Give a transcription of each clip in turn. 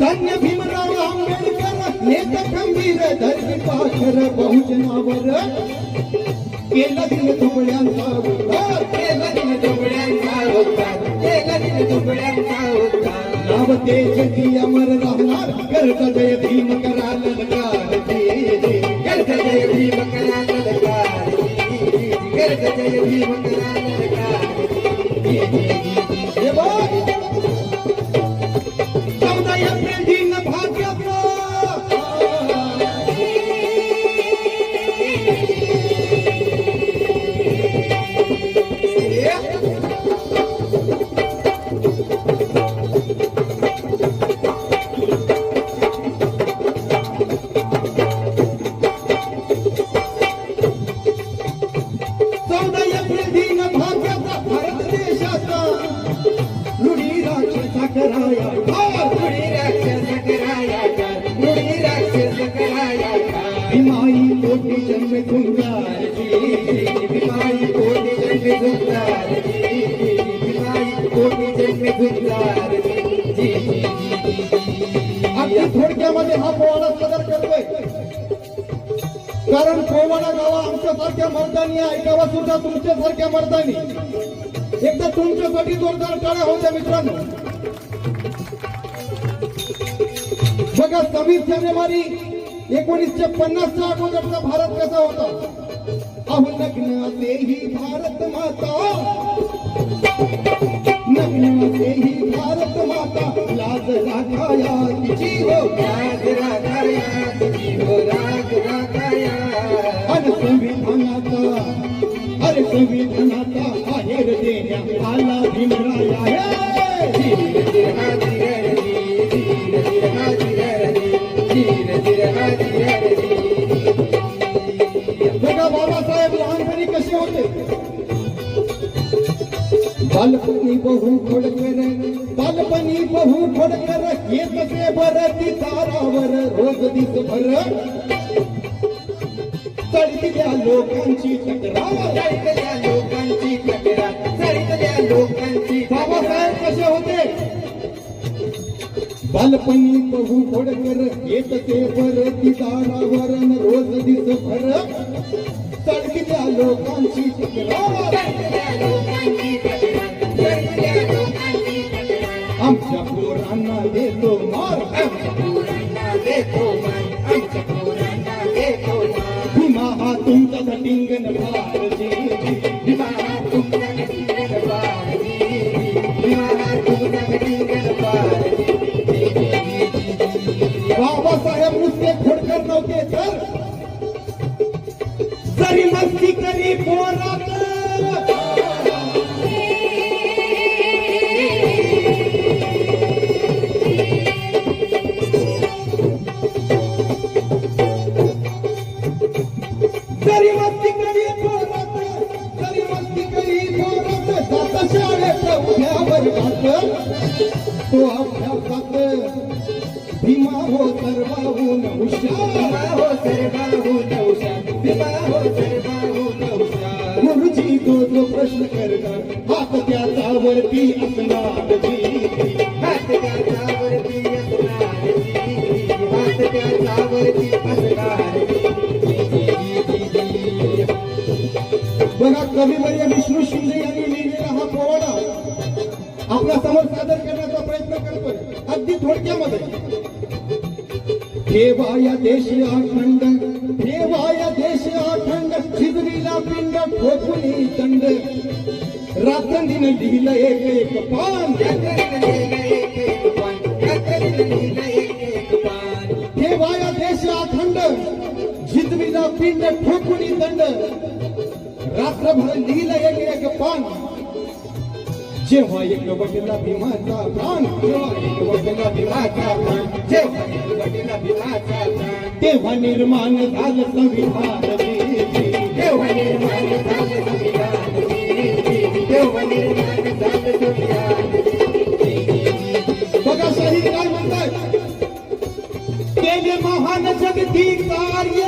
धन्य भीमराव आंबेडकर नेत खंबीर धरणी पाखर बहुजनावर. केला दिन तुकड्यांचा उद्धार. केला दिन दुबळ्यांचा उद्धार. केला दिन दुबळ्यांचा उद्धार. नाव तेज ती अमर राहणार. करता जय भीम करा ललकार जय जय. गर्ग जय भीम करा ललकार गर्ग जय भीम करा ललकार हे अगदी थोडक्यामध्ये हा पोवाडा सादर करतोय. कारण पोवाडा गावा आमच्यासारख्या मर्दानी ऐकावा सुद्धा तुमच्यासारख्या मर्दानी. एकदा तुमच्यासाठी जोरदार टाळ्या होत्या मित्रांनो. बघा सव्वीस जानेवारी एकोणीसशे पन्नासच्या अगोदरचा भारत कसा होता? अहो लग्न असेही भारत माता। नग्न असेही भारत माता लाज राखाया तिची हो राग रागाया तुझी हो राग रागाया अन संविधानाचा अरे संविधानाचा खोडकर येत ते बर ती तारावर रोज दिस भर चढलेल्या लोकांची तक्रार. चढलेल्या लोकांची तक्रार. चढलेल्या लोकांची बाबासाहेब कसे होते? बालपणी बहु खोडकर येत ते बर ती तारावर न रोज दिस भर चढलेल्या लोकांची तक्रार. कविवर्य विष्णू शिंदे यांनी लिहिलेला हा पोवाडा आपल्यासमोर सादर करण्याचा प्रयत्न करतोय. अगदी थोडक्यामध्ये. ठेवा या देशी अखंड ठेवा या देशी अखंड शिजवीला पिंड ठोकुनी दंड. रात्रंदिन लिहिलं एक एक पान. प्रभा लिहिलं एक एक पान. जेव्हा एक वडला भीमाचा प्राण जेव्हा एक वडला भीमाचा प्राण जेव्हा एक वडिला भीमाचा प्राण तेव्हा निर्माण झालं संविधान तेव्हा निर्माण झालं संविधान तेव्हा निर्माण झालं संविधान बघा शहीद काय म्हणतात. केले महान जगती कार्य.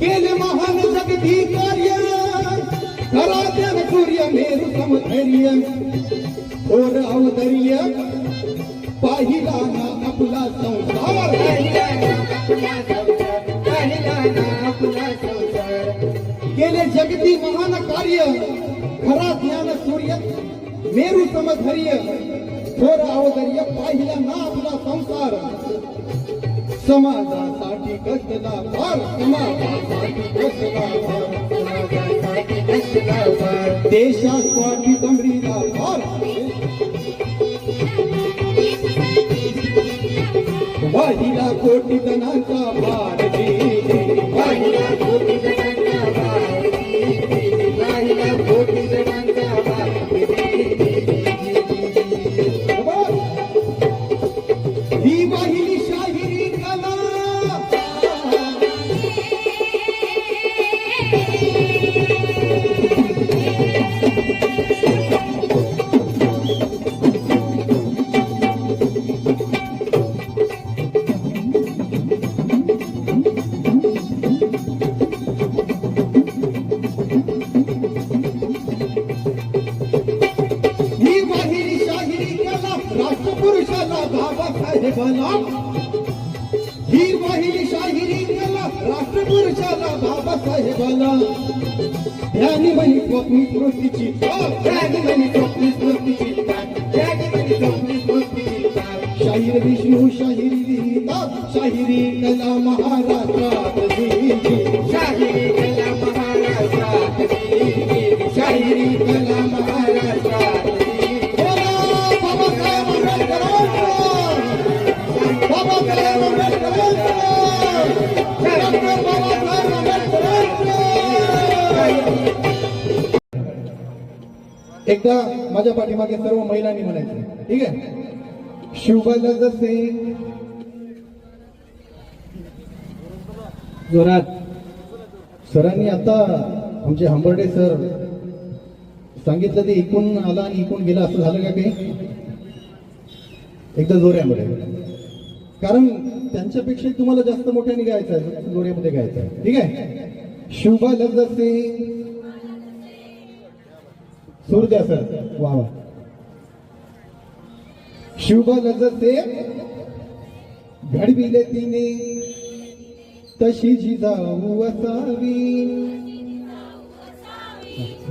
केले महान अवधैर्य पाहिला ना केले महान कार्य खरा ज्ञान सूर्य मेरू समधर्य थोर अवधर्य पाहिला ना आपला संसार. समाजासाठी कसला फार समाजासाठी कसला फार समाजासाठी कसला फार देशासाठी दमरीला फार वाहिला कोटी जणांचा भारती वाहिला कोटी बाबासाहेबाला ही शाहिरी राष्ट्रपुरुषाला बाबासाहेबाला ध्यानी म्हणी स्वप्नी स्मृतीची त्यागी म्हणे स्वप्नी स्मृतीची ताट त्यागी स्वप्नी स्मृतीची शाहीर विष्णू शाहिरी लिहितात शाहिरी कला महाराष्ट्रात शाहिरी कला महाराष्ट्रात एकदा माझ्या पाठीमागे सर्व महिलांनी म्हणायचं. ठीक आहे? शुभल जसे जोरात. सरांनी आता आमचे हंबर्डे सर सांगितलं ते इकून आला आणि इकून गेला. असं झालं का काही? एकदा जोऱ्यामध्ये. कारण त्यांच्यापेक्षा तुम्हाला जास्त मोठ्याने गायचं आहे. जोऱ्यामध्ये गायचं आहे. ठीक आहे? शुभल जसे सूर्य सर वा वा शुभ लजसे घडविले तिने. तशी जिजाऊ असावी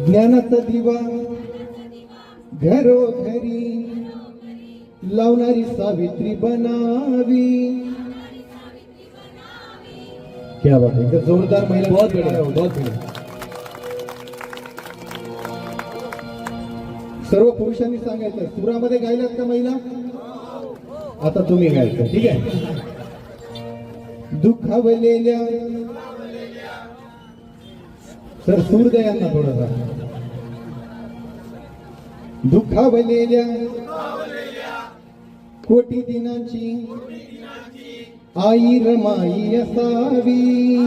ज्ञानाचा दिवा घरोघरी लावणारी सावित्री बनावी. क्या बात है एकदम जोरदार महिला. बहुत बढ़िया बहुत बढ़िया सर्व पुरुषांनी सांगायचं सुरामध्ये गायलात का महिला? आता तुम्ही गायचं ठीक आहे? दुखावलेल्या सर सूर द्या यांना थोडासा. दुखावलेल्या कोटी दिनांची आई रमाई असावी.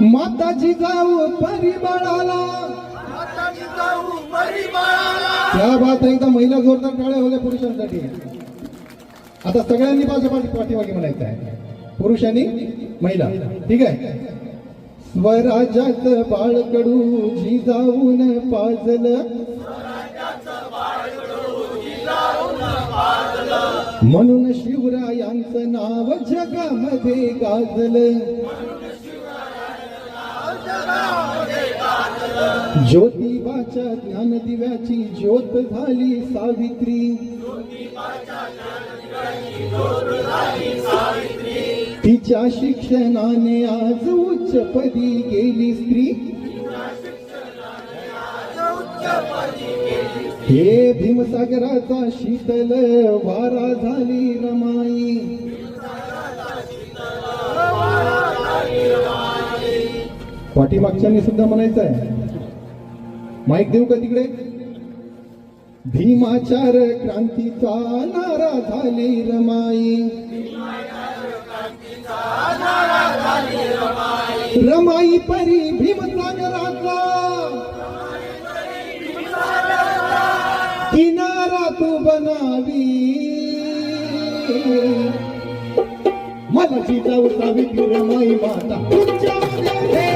माताजी जाऊ परिबाळाला त्या बात एकदा महिला जोरदार टाळ्या होत्या पुरुषांसाठी. आता सगळ्यांनी माझ्या पाठी पाठीमागे म्हणायचं आहे. पुरुषांनी महिला. ठीक आहे? स्वराज्यात बाळकडू जिजाऊन पाजल. म्हणून शिवरायांचं नाव जगामध्ये गाजलं. ज्योतिबाच्या ज्ञानदिव्याची ज्योत झाली सावित्री. तिच्या शिक्षणाने आज उच्चपदी गेली स्त्री. हे भीमसागराचा शीतल वारा झाली रमाई. पाठीमागच्यांनी सुद्धा म्हणायचं आहे माईक देऊ का तिकडे? भीमाचार क्रांतीचा नारा झाली रमाई रमाई परी भीमसागराचा. किनारा तू बनावी. मला जिजाऊ सावित्री रमाई माता. तुमच्या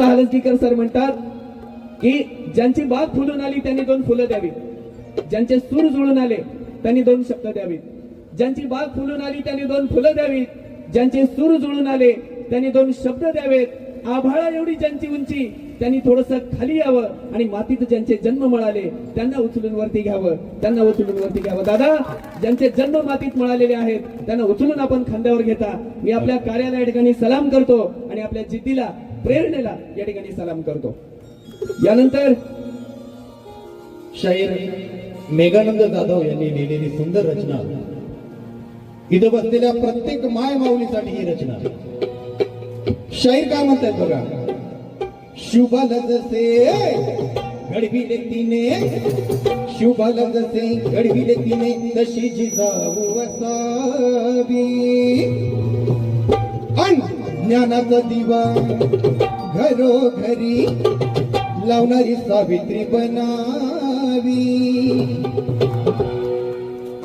हलंजीकर सर म्हणतात की ज्यांची बाग फुलून आली त्यांनी दोन फुलं द्यावी ज्यांचे सूर जुळून आले त्यांनी दोन शब्द द्यावी ज्यांची बाग फुलून आली त्यांनी दोन फुलं द्यावीत. ज्यांचे सूर जुळून आले त्यांनी दोन शब्द द्यावेत. आभाळा एवढी ज्यांची उंची त्यांनी थोडस खाली यावं आणि मातीत ज्यांचे जन्म मिळाले त्यांना उचलून वरती घ्यावं त्यांना उचलून वरती घ्यावं. दादा ज्यांचे जन्म मातीत मिळालेले आहेत त्यांना उचलून आपण खांद्यावर घेता. मी आपल्या कार्याला या ठिकाणी सलाम करतो आणि आपल्या जिद्दीला प्रेरणेला या ठिकाणी सलाम करतो. यानंतर शाहीर मेघानंद जाधव यांनी लिहिलेली सुंदर रचना. इथं बसलेल्या प्रत्येक माय माऊलीसाठी ही रचना. शाहीर काय म्हणतात बघा? शुभल जसे घडविले तिने. शुभल जसे घडविले तिने तशी जिजाऊ असावी. अन ज्ञानाचा दिवा घरोघरी लावणारी सावित्री बनावी.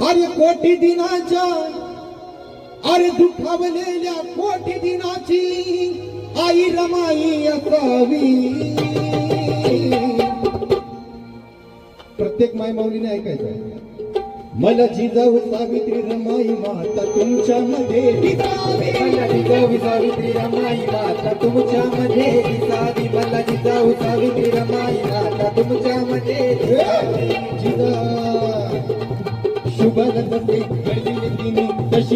अरे कोटी दिनाच्या अरे दुखावलेल्या कोटी दिनाची आई रमाई असावी प्रत्येक माय माऊलीने ऐकायचं मला जिजाऊ सावित्री रमाई माता तुमच्या मध्ये मला जिजाऊ सावित्री रमाई माता तुमच्यामध्ये दिसावी. मला जिजाऊ सावित्री रमाई माता जिजा शुभल तसे घडविले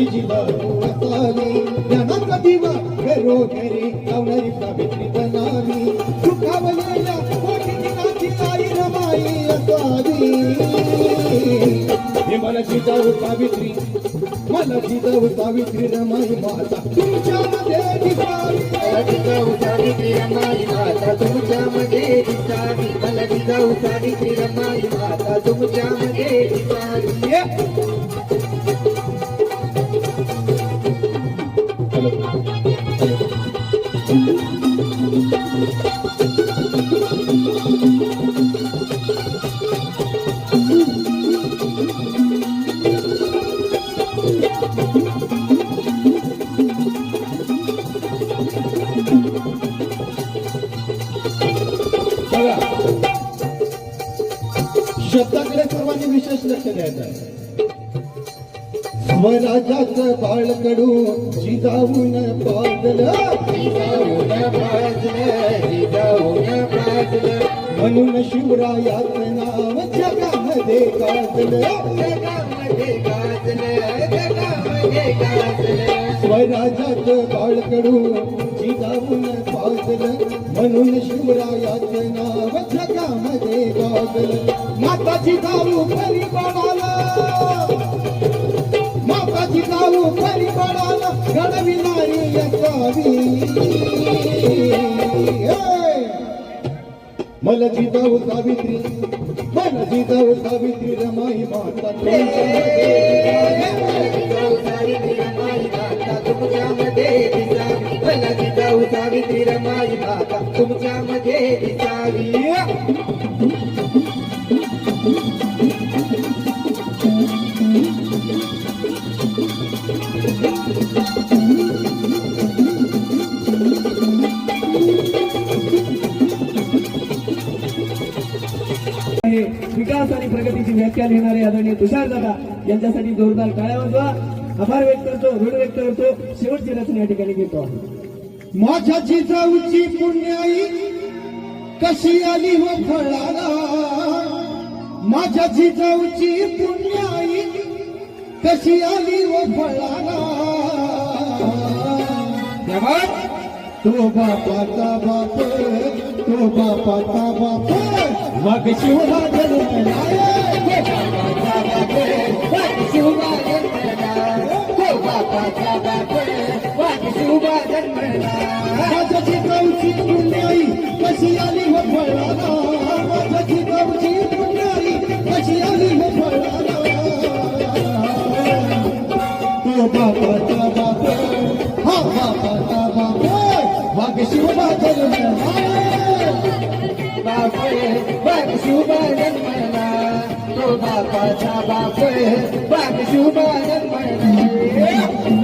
जिजाऊ असावी ज्ञानाचा दिवा घरो घरी लावणारी सावित्री बनावी. दुखावलेल्या कोटी दिनाची आई रमाई असावी. हे मला जिजाऊ सावित्री मला जिजाऊ सावित्री रमाई माता. तुमच्यामध्ये दिसावी. मला जिजाऊ सावित्री रमाई माता. तुमच्यामध्ये दिसावी. मला जिजाऊ सावित्री रमाई माता. तुमच्यामध्ये दिसावी. लक्ष द्यायचं. आहे स्वराजाचं बाळकडू जिजाऊन पाजलं जिजाऊन पाजलं जिजाऊन पाजलं म्हणून शिवरायाचं नाव जगामध्ये गाजलं. जगामध्ये गाजलं जगामध्ये गाजलं. स्वराजाचं बाळकडू जिजाऊन पाजलं म्हणून शिवरायाचं नाव जगामध्ये गाजलं माताची दारू खरी पडाला. माताची दारू खरी पडाला. घडविणारी असावी. हे! मला जिजाऊ सावित्री मला जिजाऊ सावित्री रमाई माता सावित्री रमाई माता तुमच्यामध्ये दिसावी. विकास आणि प्रगतीची व्याख्या लिहिणारे आदरणीय तुषार दादा यांच्यासाठी जोरदार टाळ्या वाजवा. आभार व्यक्त करतो ऋण व्यक्त करतो. शेवटची रचना या ठिकाणी घेतो माझ्या जिजाऊची पुण्याई कशी आली हो फळाला? माझ्या जिजाऊची पुण्याई कशी आली हो फळाला? तो बापाचा बाप तो बापाचा बाप. मग शिवबा जन्मला माझ्या जिजाऊची तो बापाचा बाप. बापाचा बाप बाप शुभ जन्मला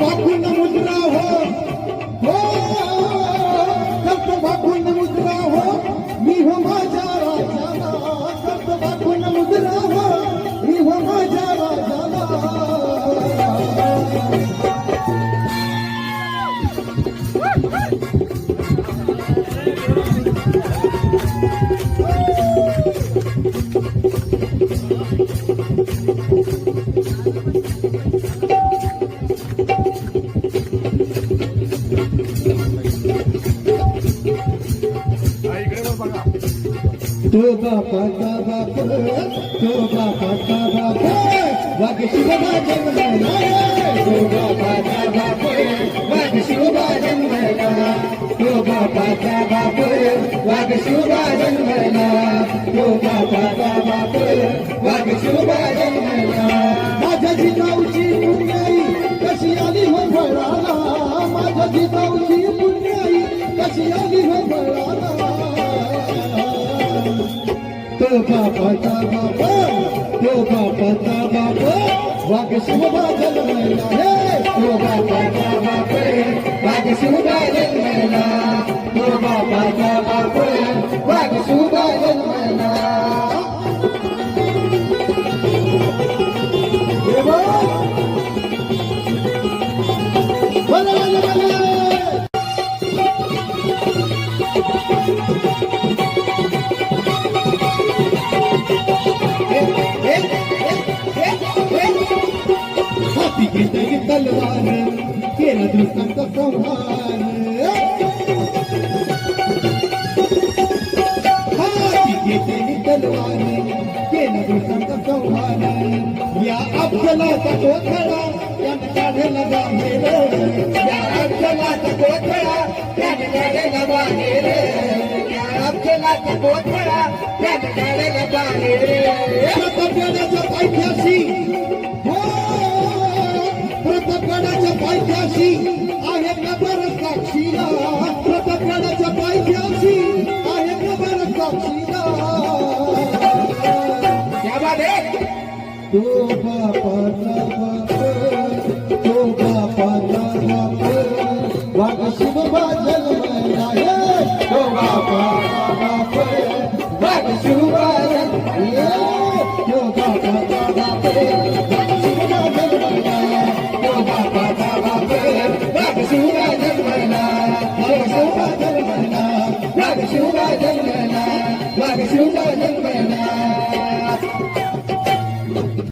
भाकून मुद्रा हो. तो बापाचा बाप तो बापाचा बाप वाघ शिवबा जन्मला तो बापाचा बाप वाघ शिवबा जन्मला तो बापाचा बाप वाघ शिवबा जन्मला बाप शिवबा जन्मला माझ्या जिजाऊची पुण्याई कशी आली हो फळाला माझ्या जिजाऊची पुण्याई कशी आली हो बापाचा बाप बापाचा बाप वाघ शिवबा जन्मला हे तो बापाचा बाप वाघ शिवबा जन्मला तो बापाचा बाप वाघ घेतली तलवार केला दुसऱ्यांच संहार हाती घेतली तलवार केला दुसऱ्यांच संहार या अफजलाचा कोथळा त्यानं काढला बाहेर या अक्षलाचा कोथळा त्याने काढला बाहेर या अफजलाचा कोथळा त्याने काढला बाहेर प्रतापगडाच्या